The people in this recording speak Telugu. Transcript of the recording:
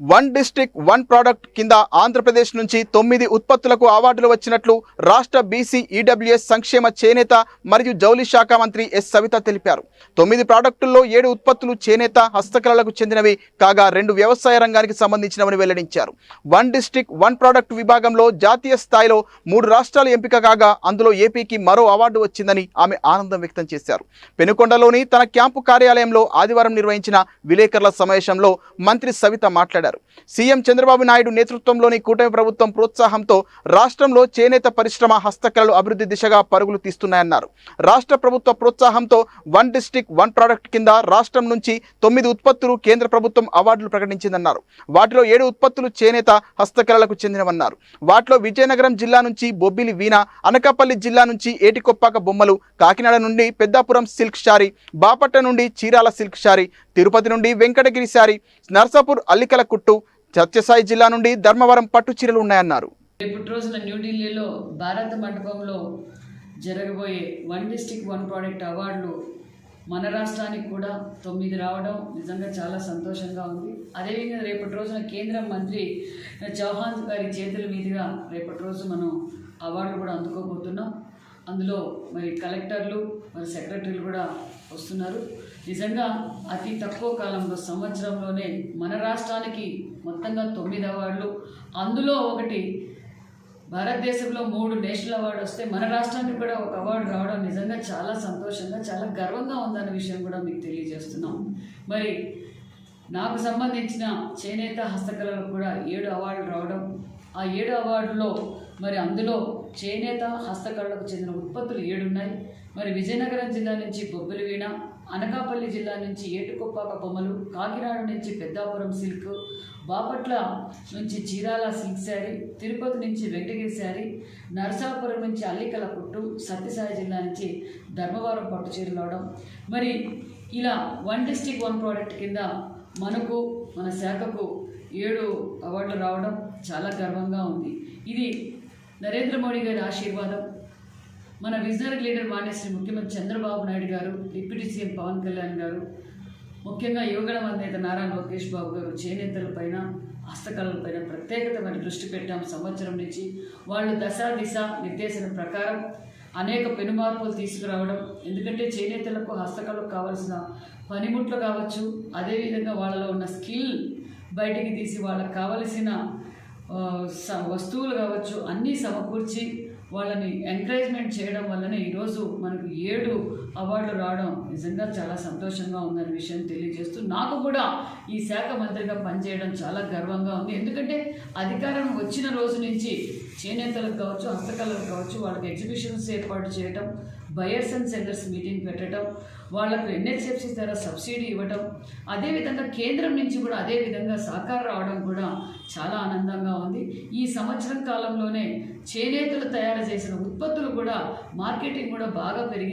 వన్ డిస్టిక్ వన్ ప్రోడక్ట్ కింద ఆంధ్రప్రదేశ్ నుంచి తొమ్మిది ఉత్పత్తులకు అవార్డులు వచ్చినట్లు రాష్ట్ర బీసీ ఈడబ్ల్యూఎస్ సంక్షేమ చేనేత మరియు జౌలి శాఖ మంత్రి ఎస్ సవిత తెలిపారు. తొమ్మిది ప్రాడక్టుల్లో ఏడు ఉత్పత్తులు చేనేత హస్తకళలకు చెందినవి కాగా రెండు వ్యవసాయ రంగానికి సంబంధించినవని వెల్లడించారు. వన్ డిస్టిక్ వన్ ప్రోడక్ట్ విభాగంలో జాతీయ స్థాయిలో మూడు రాష్ట్రాలు ఎంపిక కాగా అందులో ఏపీకి మరో అవార్డు వచ్చిందని ఆమె ఆనందం వ్యక్తం చేశారు. పెనుకొండలోని తన క్యాంపు కార్యాలయంలో ఆదివారం నిర్వహించిన విలేకరుల సమావేశంలో మంత్రి సవిత మాట్లాడారు. మాట్లాడారు. సీఎం చంద్రబాబు నాయుడు నేతృత్వంలోని కూటమి ప్రభుత్వం ప్రోత్సాహంతో రాష్ట్రంలో చేనేత పరిశ్రమ హస్తకళలు అభివృద్ధి దిశగా పరుగులు తీస్తున్నాయన్నారు. రాష్ట్ర ప్రభుత్వ ప్రోత్సాహంతో వన్ డిస్టిక్ వన్ ప్రోడక్ట్ కింద రాష్ట్రం నుంచి తొమ్మిది ఉత్పత్తులు కేంద్ర ప్రభుత్వం అవార్డులు ప్రకటించిందన్నారు. వాటిలో ఏడు ఉత్పత్తులు చేనేత హస్తకళలకు చెందినవన్నారు. వాటిలో విజయనగరం జిల్లా నుంచి బొబ్బిలి వీణ అనకాపల్లి జిల్లా నుంచి ఏటికొప్పాక బొమ్మలు కాకినాడ నుండి పెద్దాపురం సిల్క్ శారీ బాపట్ల నుండి చీరాల సిల్క్ శారీ తిరుపతి నుండి వెంకటగిరి శారీ నర్సాపూర్ అల్లికల కుట్టు సత్యసాయి జిల్లా నుండి ధర్మవరం పట్టు చీరలు ఉన్నాయన్నారు. రేపటి రోజున న్యూఢిల్లీలో భారత మండపంలో జరగబోయే వన్ డిస్టిక్ వన్ ప్రోడక్ట్ అవార్డులు మన రాష్ట్రానికి కూడా తొమ్మిది రావడం నిజంగా చాలా సంతోషంగా ఉంది. అదేవిధంగా రేపటి రోజున కేంద్ర మంత్రి చౌహాన్ గారి చేతుల మీదుగా రేపటి రోజు మనం అవార్డులు కూడా అందుకోబోతున్నాం. అందులో మరి కలెక్టర్లు మరి సెక్రటరీలు కూడా వస్తున్నారు. నిజంగా అతి తక్కువ కాలంలో సంవత్సరంలోనే మన రాష్ట్రానికి మొత్తంగా తొమ్మిది అవార్డులు. అందులో ఒకటి భారతదేశంలో మూడు నేషనల్ అవార్డు వస్తే మన రాష్ట్రానికి కూడా ఒక అవార్డు రావడం నిజంగా చాలా సంతోషంగా చాలా గర్వంగా ఉందన్న విషయం కూడా మీకు తెలియజేస్తున్నాం. మరి నాకు సంబంధించిన చేనేత హస్తకళలకు కూడా ఏడు అవార్డులు రావడం ఆ ఏడు అవార్డులో మరి అందులో చేనేత హస్తకళలకు చెందిన ఉత్పత్తులు ఏడు ఉన్నాయి మరి విజయనగరం జిల్లా నుంచి బొబ్బిలి వీణ అనకాపల్లి జిల్లా నుంచి ఏటుకొప్పాక బొమ్మలు కాకినాడ నుంచి పెద్దాపురం సిల్క్ బాపట్ల నుంచి చీరాల సిల్క్ శారీ తిరుపతి నుంచి వెంకటగిరి శారీ నరసాపురం నుంచి అల్లికల పుట్టు సత్యసాయి జిల్లా నుంచి ధర్మవరం పట్టు చీరలు అవడం మరి ఇలా వన్ డిస్టిక్ వన్ ప్రోడక్ట్ కింద మనకు మన శాఖకు ఏడు అవార్డులు రావడం చాలా గర్వంగా ఉంది. ఇది నరేంద్ర మోడీ గారి ఆశీర్వాదం. మన విజనరీ లీడర్ మానేశ్రీ ముఖ్యమంత్రి చంద్రబాబు నాయుడు గారు డిప్యూటీ సీఎం పవన్ కళ్యాణ్ గారు ముఖ్యంగా యువగల అధినేత నారా లోకేష్ బాబు గారు చేనేతల పైన హస్తకళల పైన ప్రత్యేకతమైన దృష్టి పెట్టాం సంవత్సరం నుంచి. వాళ్ళు దశ దిశ నిర్దేశన ప్రకారం అనేక పెనుమార్పులు తీసుకురావడం ఎందుకంటే చేనేతలకు హస్తకళకు కావలసిన పనిముట్లు కావచ్చు అదేవిధంగా వాళ్ళలో ఉన్న స్కిల్ బయటికి తీసి వాళ్ళకి కావలసిన స- వస్తువులు కావచ్చు అన్నీ సమకూర్చి వాళ్ళని ఎంకరేజ్మెంట్ చేయడం వల్లనే ఈరోజు మనకు ఏడు అవార్డులు రావడం నిజంగా చాలా సంతోషంగా ఉందనే విషయం తెలియజేస్తూ నాకు కూడా ఈ శాఖ మంత్రిగా పనిచేయడం చాలా గర్వంగా ఉంది. ఎందుకంటే అధికారం వచ్చిన రోజు నుంచి చేనేతలకు కావచ్చు హస్తకళలకు కావచ్చు వాళ్ళకి ఎగ్జిబిషన్స్ ఏర్పాటు చేయటం బయర్స్ అండ్ సెల్లర్స్ మీటింగ్ పెట్టడం వాళ్ళకు ఎన్హెచ్ఎఫ్సి ద్వారా సబ్సిడీ ఇవ్వటం అదేవిధంగా కేంద్రం నుంచి కూడా అదే విధంగా సహకారం రావడం కూడా చాలా ఆనందంగా ఉంది. సంవత్సరం కాలంలోనే చేనేతలు తయారు చేసిన ఉత్పత్తులు కూడా మార్కెటింగ్ కూడా బాగా పెరిగి